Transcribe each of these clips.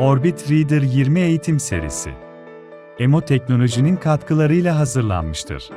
Orbit Reader 20 eğitim serisi. Emo Teknoloji'nin katkılarıyla hazırlanmıştır.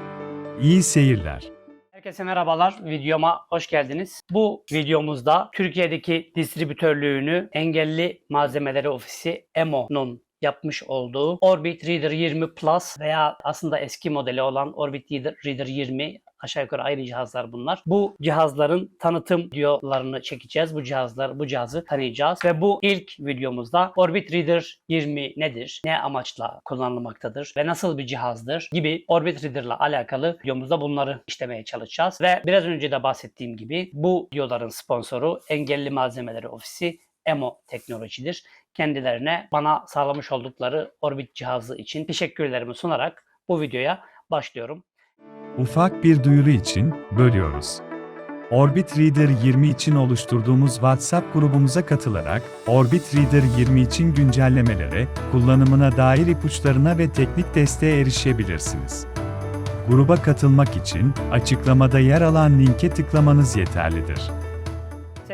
İyi seyirler. Herkese merhabalar. Videoma hoş geldiniz. Bu videomuzda Türkiye'deki distribütörlüğünü Engelli Malzemeleri Ofisi EMO'nun yapmış olduğu Orbit Reader 20 Plus veya aslında eski modeli olan Orbit Reader, Reader 20 aşağı yukarı ayrı cihazlar bunlar. Bu cihazların tanıtım videolarını çekeceğiz. Bu cihazlar, bu cihazı tanıyacağız ve bu ilk videomuzda Orbit Reader 20 nedir? Ne amaçla kullanılmaktadır ve nasıl bir cihazdır gibi Orbit Reader'la alakalı videomuzda bunları işlemeye çalışacağız ve biraz önce de bahsettiğim gibi bu videoların sponsoru Engelli Malzemeleri Ofisi Emo Teknolojidir. Kendilerine bana sağlamış oldukları Orbit cihazı için teşekkürlerimi sunarak bu videoya başlıyorum. Ufak bir duyuru için bölüyoruz. Orbit Reader 20 için oluşturduğumuz WhatsApp grubumuza katılarak Orbit Reader 20 için güncellemelere, kullanımına dair ipuçlarına ve teknik desteğe erişebilirsiniz. Gruba katılmak için açıklamada yer alan linke tıklamanız yeterlidir.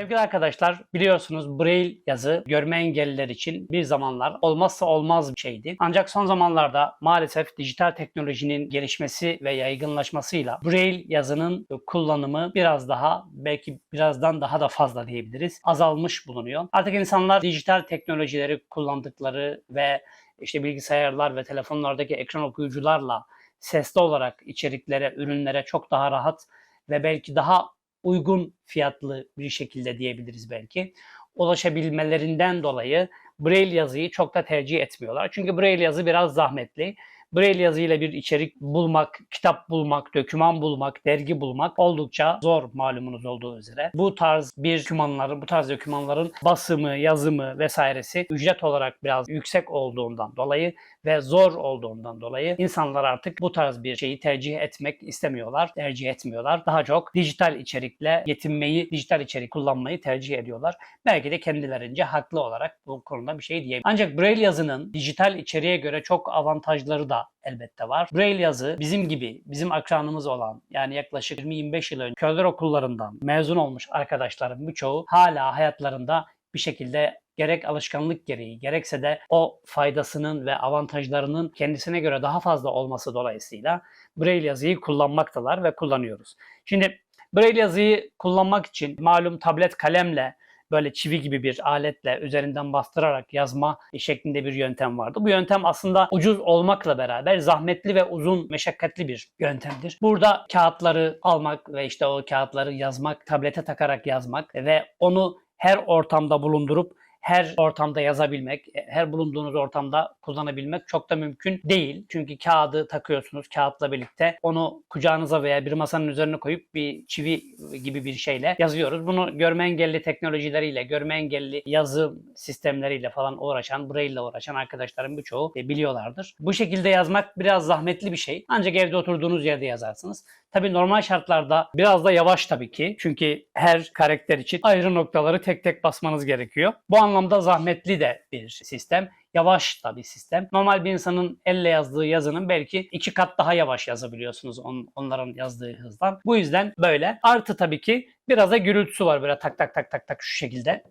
Sevgili arkadaşlar biliyorsunuz Braille yazı görme engelliler için bir zamanlar olmazsa olmaz bir şeydi. Ancak son zamanlarda maalesef dijital teknolojinin gelişmesi ve yaygınlaşmasıyla Braille yazının kullanımı biraz daha belki birazdan daha da fazla diyebiliriz azalmış bulunuyor. Artık insanlar dijital teknolojileri kullandıkları ve işte bilgisayarlar ve telefonlardaki ekran okuyucularla sesli olarak içeriklere, ürünlere çok daha rahat ve belki daha uygun fiyatlı bir şekilde diyebiliriz belki. Ulaşabilmelerinden dolayı Braille yazıyı çok da tercih etmiyorlar. Çünkü Braille yazı biraz zahmetli. Braille yazıyla bir içerik bulmak, kitap bulmak, doküman bulmak, dergi bulmak oldukça zor malumunuz olduğu üzere. Bu tarz bir dokümanların, bu tarz dokümanların basımı, yazımı vesairesi ücret olarak biraz yüksek olduğundan dolayı ve zor olduğundan dolayı insanlar artık bu tarz bir şeyi tercih etmek istemiyorlar, tercih etmiyorlar. Daha çok dijital içerikle yetinmeyi, dijital içerik kullanmayı tercih ediyorlar. Belki de kendilerince haklı olarak bu konuda bir şey diyeyim. Ancak Braille yazının dijital içeriğe göre çok avantajları da elbette var. Braille yazı bizim gibi, bizim akranımız olan yani yaklaşık 20-25 yıl önce köyler okullarından mezun olmuş arkadaşların birçoğu hala hayatlarında bir şekilde gerek alışkanlık gereği gerekse de o faydasının ve avantajlarının kendisine göre daha fazla olması dolayısıyla Braille yazıyı kullanmaktalar ve kullanıyoruz. Şimdi Braille yazıyı kullanmak için malum tablet kalemle böyle çivi gibi bir aletle üzerinden bastırarak yazma şeklinde bir yöntem vardı. Bu yöntem aslında ucuz olmakla beraber zahmetli ve uzun, meşakkatli bir yöntemdir. Burada kağıtları almak ve işte o kağıtları yazmak, tablete takarak yazmak ve onu her ortamda bulundurup her ortamda yazabilmek, her bulunduğunuz ortamda kullanabilmek çok da mümkün değil. Çünkü kağıdı takıyorsunuz kağıtla birlikte. Onu kucağınıza veya bir masanın üzerine koyup bir çivi gibi bir şeyle yazıyoruz. Bunu görme engelli teknolojileriyle, görme engelli yazı sistemleriyle falan uğraşan, Braille uğraşan arkadaşlarım birçoğu biliyorlardır. Bu şekilde yazmak biraz zahmetli bir şey. Ancak evde oturduğunuz yerde yazarsınız. Tabii normal şartlarda biraz da yavaş tabii ki. Çünkü her karakter için ayrı noktaları tek tek basmanız gerekiyor. Bu anlamda zahmetli de bir sistem. Yavaş da bir sistem. Normal bir insanın elle yazdığı yazının belki iki kat daha yavaş yazabiliyorsunuz on, onların yazdığı hızdan. Bu yüzden böyle. Artı tabii ki biraz da gürültüsü var böyle tak tak tak tak tak şu şekilde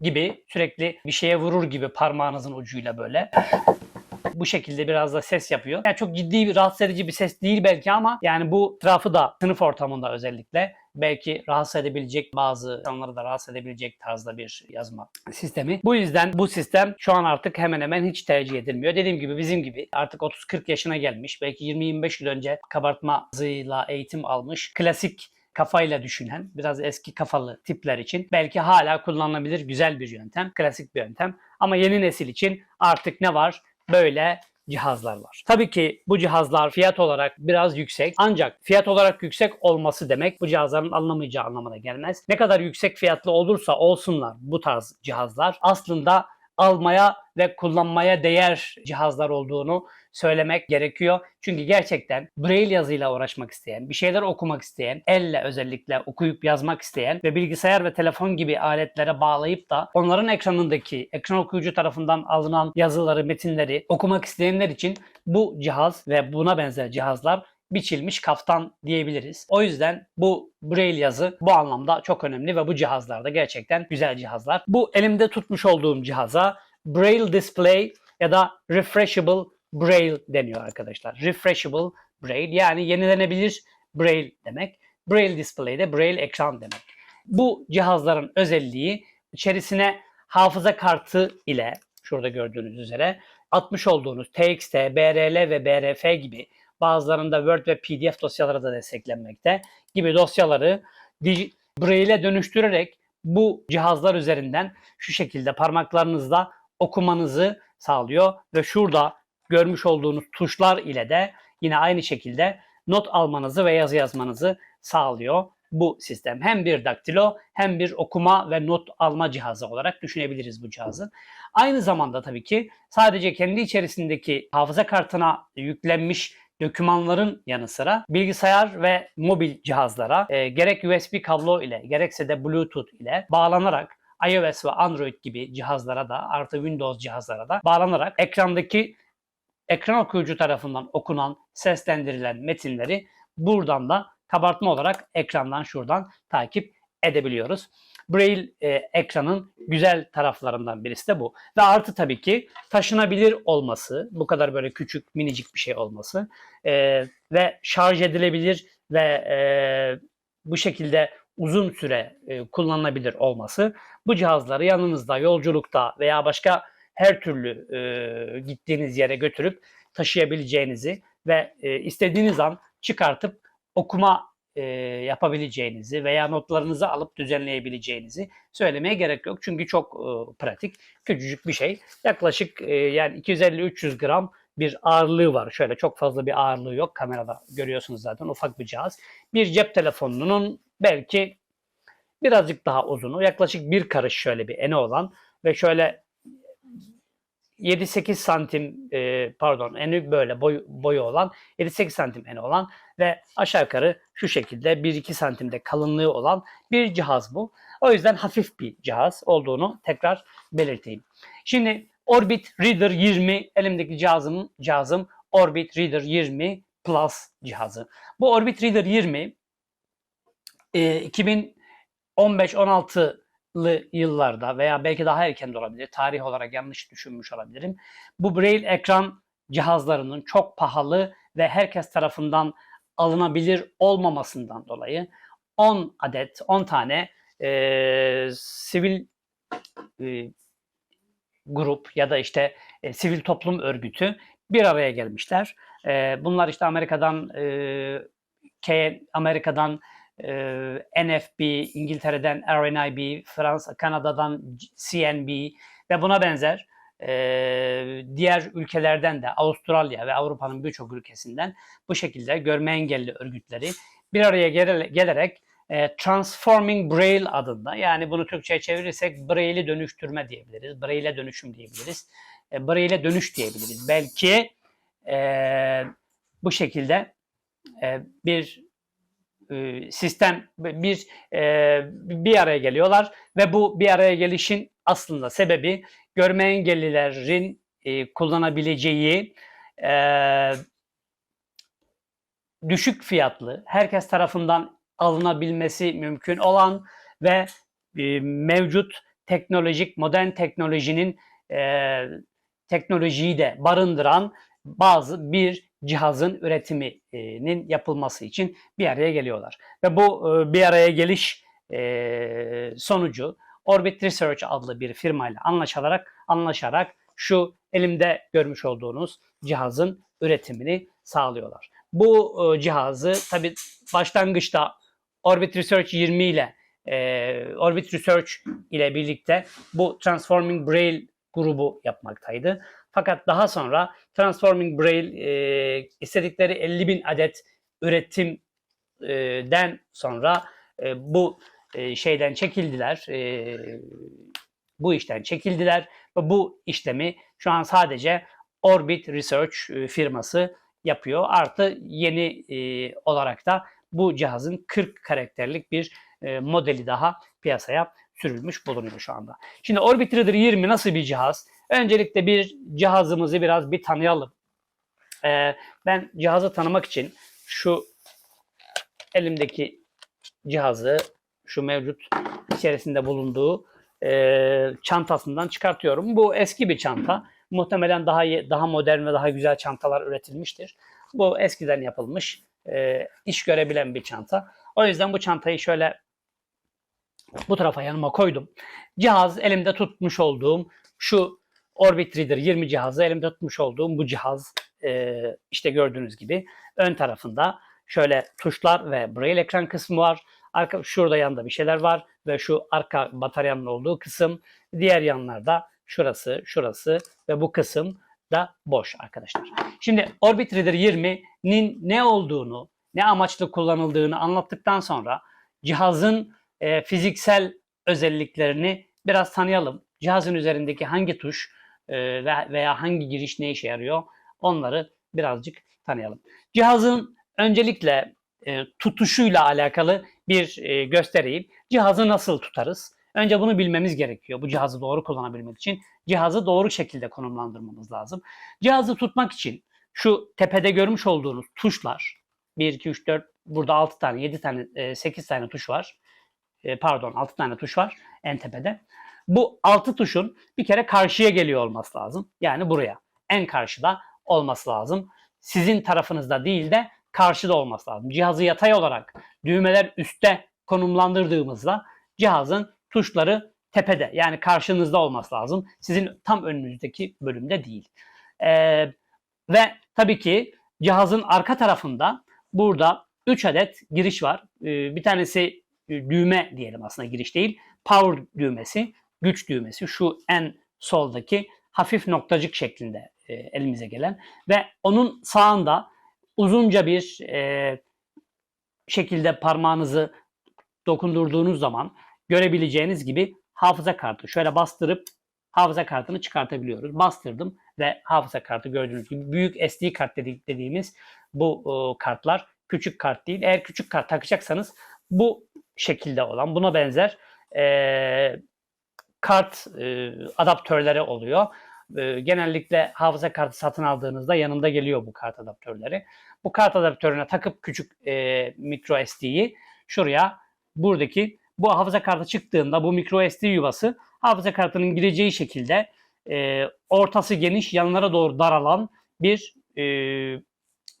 gibi sürekli bir şeye vurur gibi parmağınızın ucuyla böyle bu şekilde biraz da ses yapıyor. Yani çok ciddi bir rahatsız edici bir ses değil belki ama yani bu trafı da sınıf ortamında özellikle belki rahatsız edebilecek bazı insanları da rahatsız edebilecek tarzda bir yazma sistemi. Bu yüzden bu sistem şu an artık hemen hemen hiç tercih edilmiyor. Dediğim gibi bizim gibi artık 30-40 yaşına gelmiş belki 20-25 yıl önce kabartma hızıyla eğitim almış klasik kafayla düşünen, biraz eski kafalı tipler için belki hala kullanılabilir güzel bir yöntem, klasik bir yöntem. Ama yeni nesil için artık ne var? Böyle cihazlar var. Tabii ki bu cihazlar fiyat olarak biraz yüksek. Ancak fiyat olarak yüksek olması demek bu cihazların alınamayacağı anlamına gelmez. Ne kadar yüksek fiyatlı olursa olsunlar bu tarz cihazlar aslında almaya ve kullanmaya değer cihazlar olduğunu söylemek gerekiyor. Çünkü gerçekten Braille yazıyla uğraşmak isteyen, bir şeyler okumak isteyen, elle özellikle okuyup yazmak isteyen ve bilgisayar ve telefon gibi aletlere bağlayıp da onların ekranındaki ekran okuyucu tarafından alınan yazıları, metinleri okumak isteyenler için bu cihaz ve buna benzer cihazlar biçilmiş kaftan diyebiliriz. O yüzden bu Braille yazı bu anlamda çok önemli ve bu cihazlarda gerçekten güzel cihazlar. Bu elimde tutmuş olduğum cihaza Braille Display ya da Refreshable Braille deniyor arkadaşlar. Refreshable Braille yani yenilenebilir Braille demek. Braille Display de Braille ekran demek. Bu cihazların özelliği içerisine hafıza kartı ile şurada gördüğünüz üzere atmış olduğunuz TXT, BRL ve BRF gibi bazılarında Word ve PDF dosyaları da desteklenmekte gibi dosyaları Braille'e dönüştürerek bu cihazlar üzerinden şu şekilde parmaklarınızla okumanızı sağlıyor ve şurada görmüş olduğunuz tuşlar ile de yine aynı şekilde not almanızı ve yazı yazmanızı sağlıyor bu sistem. Hem bir daktilo hem bir okuma ve not alma cihazı olarak düşünebiliriz bu cihazı. Aynı zamanda tabii ki sadece kendi içerisindeki hafıza kartına yüklenmiş dokümanların yanı sıra bilgisayar ve mobil cihazlara e, gerek USB kablo ile gerekse de Bluetooth ile bağlanarak iOS ve Android gibi cihazlara da artı Windows cihazlara da bağlanarak ekrandaki ekran okuyucu tarafından okunan, seslendirilen metinleri buradan da kabartma olarak ekrandan şuradan takip edebiliyoruz. Braille e, ekranın güzel taraflarından birisi de bu. Ve artı tabii ki taşınabilir olması, bu kadar böyle küçük minicik bir şey olması e, ve şarj edilebilir ve e, bu şekilde uzun süre e, kullanılabilir olması bu cihazları yanınızda yolculukta veya başka her türlü e, gittiğiniz yere götürüp taşıyabileceğinizi ve e, istediğiniz an çıkartıp okuma e, yapabileceğinizi veya notlarınızı alıp düzenleyebileceğinizi söylemeye gerek yok. Çünkü çok e, pratik, küçücük bir şey. Yaklaşık e, yani 250-300 gram bir ağırlığı var. Şöyle çok fazla bir ağırlığı yok. Kamerada görüyorsunuz zaten ufak bir cihaz. Bir cep telefonunun belki birazcık daha uzunu, yaklaşık bir karış şöyle bir eni olan ve şöyle 7-8 santim e, pardon eni böyle boy, boyu olan 7-8 santim eni olan ve aşağı yukarı şu şekilde 1-2 santimde kalınlığı olan bir cihaz bu. O yüzden hafif bir cihaz olduğunu tekrar belirteyim. Şimdi Orbit Reader 20 elimdeki cihazım, cihazım Orbit Reader 20 Plus cihazı. Bu Orbit Reader 20 e, 2015-16'lı yıllarda veya belki daha erken de olabilir. Tarih olarak yanlış düşünmüş olabilirim. Bu Braille ekran cihazlarının çok pahalı ve herkes tarafından alınabilir olmamasından dolayı 10 adet, 10 tane e, sivil e, grup ya da işte e, sivil toplum örgütü bir araya gelmişler. E, bunlar işte Amerika'dan e, K, Amerika'dan e, NFB, İngiltere'den RNIB, Fransa, Kanada'dan CNB ve buna benzer e, diğer ülkelerden de Avustralya ve Avrupa'nın birçok ülkesinden bu şekilde görme engelli örgütleri bir araya gele- gelerek e, Transforming Braille adında yani bunu Türkçe'ye çevirirsek Braille'i dönüştürme diyebiliriz. Braille'e dönüşüm diyebiliriz. E, Braille'e dönüş diyebiliriz. Belki e, bu şekilde e, bir sistem bir e, bir araya geliyorlar ve bu bir araya gelişin aslında sebebi görme engellilerin e, kullanabileceği e, düşük fiyatlı, herkes tarafından alınabilmesi mümkün olan ve e, mevcut teknolojik, modern teknolojinin e, teknolojiyi de barındıran bazı bir cihazın üretiminin yapılması için bir araya geliyorlar. Ve bu e, bir araya geliş e, sonucu Orbit Research adlı bir firmayla anlaşarak anlaşarak şu elimde görmüş olduğunuz cihazın üretimini sağlıyorlar. Bu e, cihazı tabi başlangıçta Orbit Research 20 ile Orbit Research ile birlikte bu Transforming Braille grubu yapmaktaydı. Fakat daha sonra Transforming Braille e, istedikleri 50 bin adet üretimden sonra e, bu e, şeyden çekildiler. E, bu işten çekildiler ve bu işlemi şu an sadece Orbit Research e, firması yapıyor. Artı yeni e, olarak da bu cihazın 40 karakterlik bir e, modeli daha piyasaya sürülmüş bulunuyor şu anda. Şimdi Orbit Reader 20 nasıl bir cihaz? Öncelikle bir cihazımızı biraz bir tanıyalım. Ee, ben cihazı tanımak için şu elimdeki cihazı şu mevcut içerisinde bulunduğu e, çantasından çıkartıyorum. Bu eski bir çanta. Muhtemelen daha iyi- daha modern ve daha güzel çantalar üretilmiştir. Bu eskiden yapılmış, e, iş görebilen bir çanta. O yüzden bu çantayı şöyle bu tarafa yanıma koydum. Cihaz elimde tutmuş olduğum şu Orbit Reader 20 cihazı elimde tutmuş olduğum bu cihaz e, işte gördüğünüz gibi ön tarafında şöyle tuşlar ve braille ekran kısmı var. Arka, şurada yanında bir şeyler var ve şu arka bataryanın olduğu kısım. Diğer yanlarda şurası, şurası ve bu kısım da boş arkadaşlar. Şimdi Orbit Reader 20'nin ne olduğunu, ne amaçlı kullanıldığını anlattıktan sonra cihazın e, fiziksel özelliklerini biraz tanıyalım. Cihazın üzerindeki hangi tuş e, ve- veya hangi giriş ne işe yarıyor onları birazcık tanıyalım. Cihazın öncelikle e, tutuşuyla alakalı bir e, göstereyim. Cihazı nasıl tutarız? Önce bunu bilmemiz gerekiyor. Bu cihazı doğru kullanabilmek için cihazı doğru şekilde konumlandırmamız lazım. Cihazı tutmak için şu tepede görmüş olduğunuz tuşlar 1, 2, 3, 4 burada 6 tane, 7 tane, e, 8 tane tuş var. Pardon 6 tane tuş var en tepede. Bu 6 tuşun bir kere karşıya geliyor olması lazım. Yani buraya. En karşıda olması lazım. Sizin tarafınızda değil de karşıda olması lazım. Cihazı yatay olarak düğmeler üstte konumlandırdığımızda cihazın tuşları tepede yani karşınızda olması lazım. Sizin tam önünüzdeki bölümde değil. Ee, ve tabii ki cihazın arka tarafında burada 3 adet giriş var. Ee, bir tanesi e, düğme diyelim aslında giriş değil. Power düğmesi, güç düğmesi şu en soldaki hafif noktacık şeklinde e, elimize gelen ve onun sağında uzunca bir e, şekilde parmağınızı dokundurduğunuz zaman görebileceğiniz gibi hafıza kartı şöyle bastırıp hafıza kartını çıkartabiliyoruz. Bastırdım ve hafıza kartı gördüğünüz gibi büyük SD kart dediğimiz bu e, kartlar küçük kart değil. Eğer küçük kart takacaksanız bu şekilde olan buna benzer e, kart e, adaptörleri oluyor. E, genellikle hafıza kartı satın aldığınızda yanında geliyor bu kart adaptörleri. Bu kart adaptörüne takıp küçük e, micro SD'yi şuraya buradaki bu hafıza kartı çıktığında bu micro SD yuvası hafıza kartının gireceği şekilde e, ortası geniş yanlara doğru daralan bir e,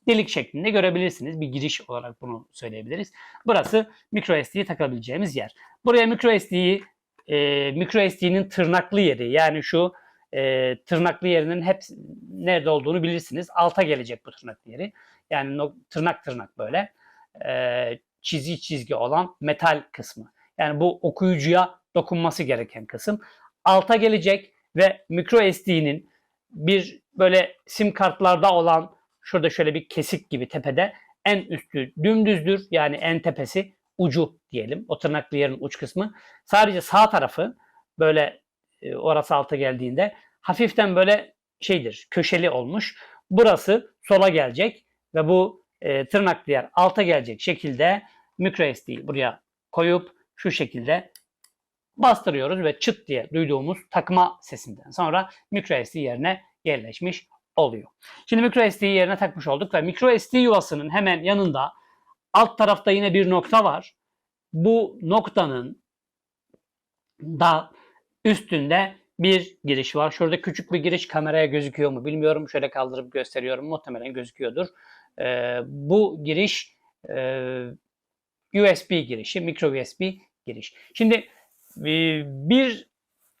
delik şeklinde görebilirsiniz. Bir giriş olarak bunu söyleyebiliriz. Burası micro SD'yi takabileceğimiz yer. Buraya micro SD'yi e, micro SD'nin tırnaklı yeri yani şu e, tırnaklı yerinin hep nerede olduğunu bilirsiniz. Alta gelecek bu tırnaklı yeri. Yani no- tırnak tırnak böyle e, çizgi çizgi olan metal kısmı. Yani bu okuyucuya dokunması gereken kısım. Alta gelecek ve micro SD'nin bir böyle sim kartlarda olan şurada şöyle bir kesik gibi tepede en üstü dümdüzdür. Yani en tepesi ucu diyelim. O tırnaklı yerin uç kısmı. Sadece sağ tarafı böyle e, orası alta geldiğinde hafiften böyle şeydir köşeli olmuş. Burası sola gelecek ve bu e, tırnaklı yer alta gelecek şekilde micro SD'yi buraya koyup şu şekilde bastırıyoruz ve çıt diye duyduğumuz takma sesinden sonra micro SD yerine yerleşmiş oluyor. Şimdi micro SD'yi yerine takmış olduk ve micro SD yuvasının hemen yanında alt tarafta yine bir nokta var. Bu noktanın da üstünde bir giriş var. Şurada küçük bir giriş kameraya gözüküyor mu bilmiyorum. Şöyle kaldırıp gösteriyorum. Muhtemelen gözüküyordur. Ee, bu giriş e, USB girişi, micro USB giriş. Şimdi e, bir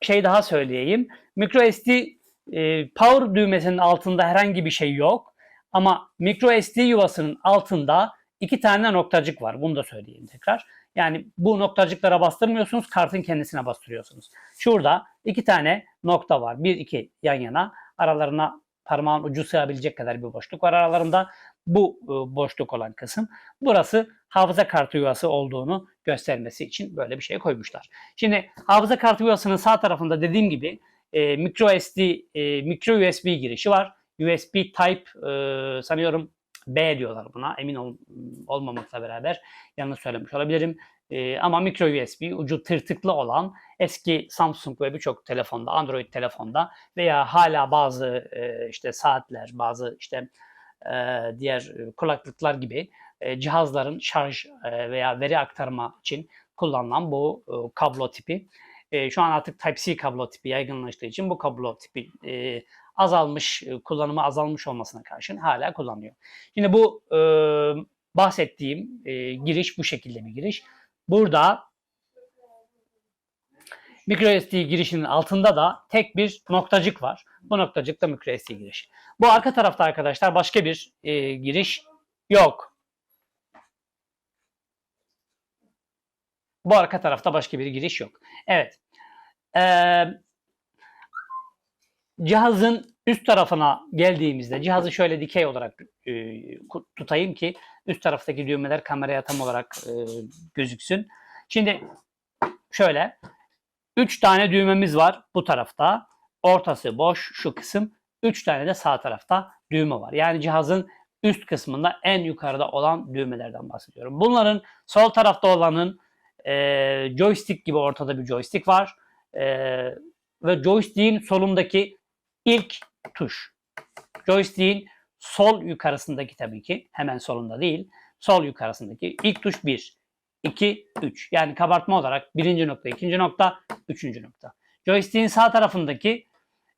şey daha söyleyeyim. Micro SD e, power düğmesinin altında herhangi bir şey yok. Ama micro SD yuvasının altında iki tane noktacık var. Bunu da söyleyeyim tekrar. Yani bu noktacıklara bastırmıyorsunuz, kartın kendisine bastırıyorsunuz. Şurada iki tane nokta var. Bir iki yan yana. Aralarına parmağın ucu sığabilecek kadar bir boşluk var aralarında. Bu e, boşluk olan kısım. Burası hafıza kartı yuvası olduğunu göstermesi için böyle bir şey koymuşlar. Şimdi hafıza kartı yuvasının sağ tarafında dediğim gibi e, micro SD, e, micro USB girişi var. USB Type e, sanıyorum B diyorlar buna. Emin ol, olmamakla beraber yanlış söylemiş olabilirim. E, ama micro USB ucu tırtıklı olan eski Samsung ve birçok telefonda, Android telefonda veya hala bazı e, işte saatler, bazı işte diğer e, kulaklıklar gibi e, cihazların şarj e, veya veri aktarma için kullanılan bu e, kablo tipi. E, şu an artık Type-C kablo tipi yaygınlaştığı için bu kablo tipi e, azalmış, e, kullanımı azalmış olmasına karşın hala kullanılıyor. Şimdi bu e, bahsettiğim e, giriş bu şekilde bir giriş. Burada microSD girişinin altında da tek bir noktacık var. Bu noktacık da microSD giriş. Bu arka tarafta arkadaşlar başka bir e, giriş yok. Bu arka tarafta başka bir giriş yok. Evet. Ee, cihazın üst tarafına geldiğimizde cihazı şöyle dikey olarak e, tutayım ki üst taraftaki düğmeler kameraya tam olarak e, gözüksün. Şimdi şöyle 3 tane düğmemiz var bu tarafta. Ortası boş şu kısım. 3 tane de sağ tarafta düğme var. Yani cihazın üst kısmında en yukarıda olan düğmelerden bahsediyorum. Bunların sol tarafta olanın e, joystick gibi ortada bir joystick var. E, ve joystick'in solundaki ilk tuş. Joystick'in sol yukarısındaki tabii ki hemen solunda değil. Sol yukarısındaki ilk tuş 1, 2, 3. Yani kabartma olarak birinci nokta, ikinci nokta, üçüncü nokta. Joystick'in sağ tarafındaki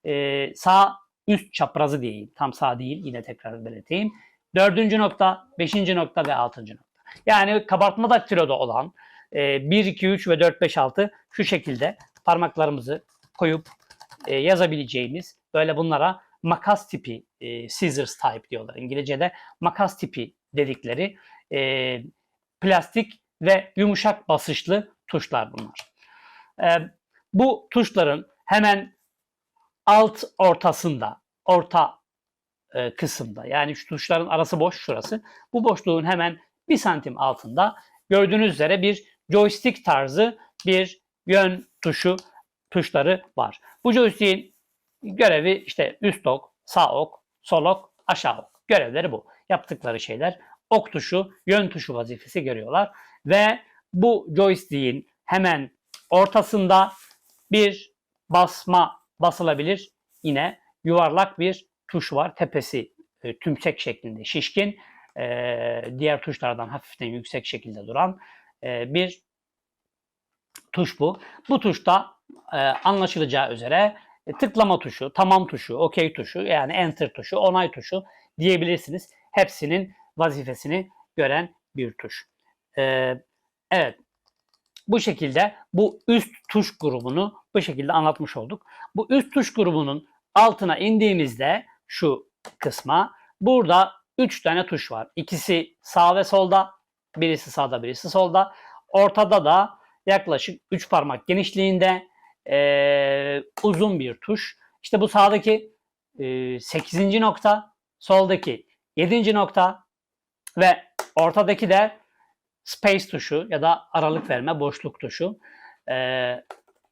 e, sağ üst çaprazı diyeyim. Tam sağ değil yine tekrar belirteyim. Dördüncü nokta, beşinci nokta ve altıncı nokta. Yani kabartma daktiloda olan e, 1, 2, 3 ve 4, 5, 6 şu şekilde parmaklarımızı koyup e, yazabileceğimiz böyle bunlara makas tipi e, scissors type diyorlar İngilizce'de makas tipi dedikleri e, plastik ve yumuşak basışlı tuşlar bunlar. E, bu tuşların hemen alt ortasında, orta e, kısımda yani şu tuşların arası boş şurası. Bu boşluğun hemen bir santim altında gördüğünüz üzere bir joystick tarzı bir yön tuşu tuşları var. Bu joystick'in görevi işte üst ok, sağ ok, sol ok, aşağı ok. Görevleri bu. Yaptıkları şeyler ok tuşu, yön tuşu vazifesi görüyorlar. Ve bu joystick'in hemen ortasında bir basma basılabilir. Yine yuvarlak bir tuş var. Tepesi e, tümsek şeklinde şişkin. e, diğer tuşlardan hafiften yüksek şekilde duran e, bir tuş bu. Bu tuşta e, anlaşılacağı üzere e, tıklama tuşu, tamam tuşu, okey tuşu yani enter tuşu, onay tuşu diyebilirsiniz. Hepsinin vazifesini gören bir tuş. E, evet. Bu şekilde bu üst tuş grubunu bu şekilde anlatmış olduk. Bu üst tuş grubunun altına indiğimizde şu kısma burada 3 tane tuş var. İkisi sağ ve solda, birisi sağda, birisi solda. Ortada da yaklaşık 3 parmak genişliğinde eee, uzun bir tuş. İşte bu sağdaki eee 8. nokta, soldaki 7. nokta ve ortadaki de space tuşu ya da aralık verme boşluk tuşu eee,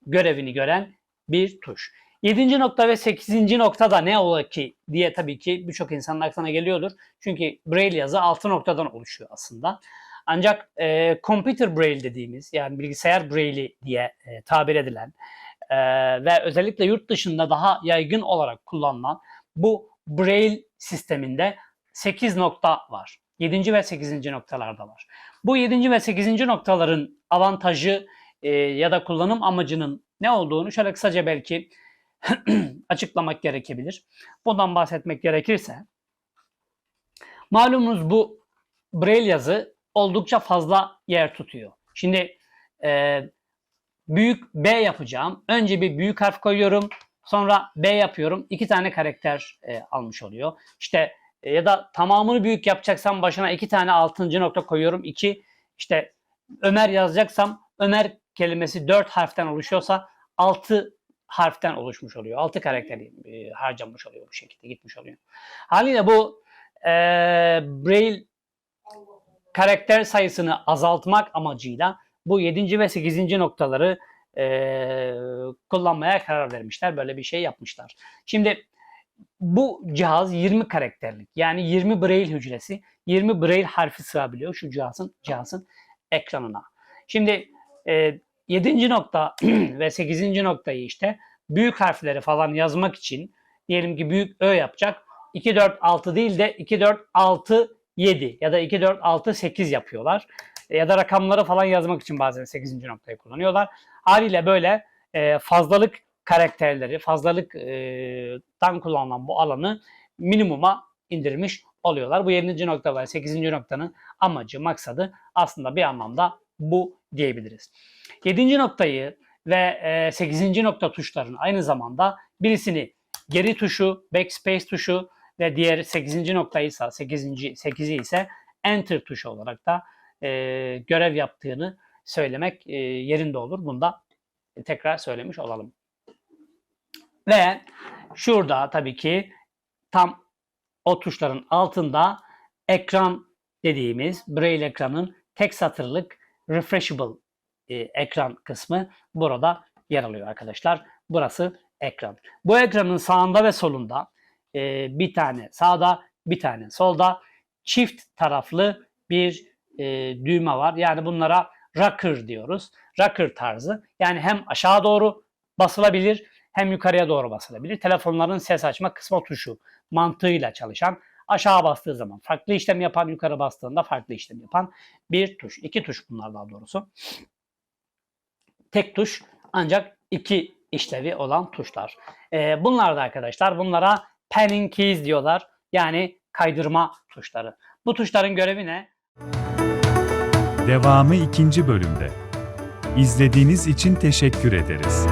görevini gören bir tuş. 7. nokta ve 8. nokta da ne ola ki diye tabii ki birçok insanın aklına geliyordur. Çünkü Braille yazı 6 noktadan oluşuyor aslında. Ancak e, computer braille dediğimiz yani bilgisayar braille'i diye e, tabir edilen e, ve özellikle yurt dışında daha yaygın olarak kullanılan bu braille sisteminde 8 nokta var. 7. ve 8. noktalarda var. Bu 7. ve 8. noktaların avantajı e, ya da kullanım amacının ne olduğunu şöyle kısaca belki açıklamak gerekebilir. Bundan bahsetmek gerekirse malumunuz bu Braille yazı oldukça fazla yer tutuyor. Şimdi e, büyük B yapacağım. Önce bir büyük harf koyuyorum. Sonra B yapıyorum. İki tane karakter e, almış oluyor. İşte e, ya da tamamını büyük yapacaksam başına iki tane altıncı nokta koyuyorum. İki işte Ömer yazacaksam Ömer kelimesi dört harften oluşuyorsa altı harften oluşmuş oluyor. Altı karakter e, harcamış oluyor bu şekilde gitmiş oluyor. Haliyle bu e, Braille karakter sayısını azaltmak amacıyla bu 7. ve 8. noktaları e, kullanmaya karar vermişler. Böyle bir şey yapmışlar. Şimdi bu cihaz 20 karakterlik. Yani 20 Braille hücresi, 20 Braille harfi sığabiliyor şu cihazın cihazın ekranına. Şimdi e, 7. nokta ve 8. noktayı işte büyük harfleri falan yazmak için diyelim ki büyük Ö yapacak. 2-4-6 değil de 2-4-6-7 ya da 2-4-6-8 yapıyorlar. E, Ya da rakamları falan yazmak için bazen 8. noktayı kullanıyorlar. Haliyle böyle e, fazlalık karakterleri, fazlalıktan kullanılan bu alanı minimuma indirmiş oluyorlar. Bu 7. nokta ve 8. noktanın amacı, maksadı aslında bir anlamda bu diyebiliriz. 7. noktayı ve 8. nokta tuşlarının aynı zamanda birisini geri tuşu, backspace tuşu ve diğer 8. noktayı ise 8. 8'i ise enter tuşu olarak da e, görev yaptığını söylemek e, yerinde olur. Bunu da tekrar söylemiş olalım. Ve şurada tabii ki tam o tuşların altında ekran dediğimiz Braille ekranın tek satırlık refreshable e, ekran kısmı burada yer alıyor arkadaşlar. Burası ekran. Bu ekranın sağında ve solunda e, bir tane sağda bir tane solda çift taraflı bir e, düğme var. Yani bunlara rocker diyoruz. Rocker tarzı. Yani hem aşağı doğru basılabilir hem yukarıya doğru basılabilir. Telefonların ses açma kısma tuşu mantığıyla çalışan aşağı bastığı zaman farklı işlem yapan, yukarı bastığında farklı işlem yapan bir tuş. İki tuş bunlar daha doğrusu. Tek tuş ancak iki işlevi olan tuşlar. Ee, bunlar da arkadaşlar bunlara panning keys diyorlar. Yani kaydırma tuşları. Bu tuşların görevi ne? Devamı ikinci bölümde. İzlediğiniz için teşekkür ederiz.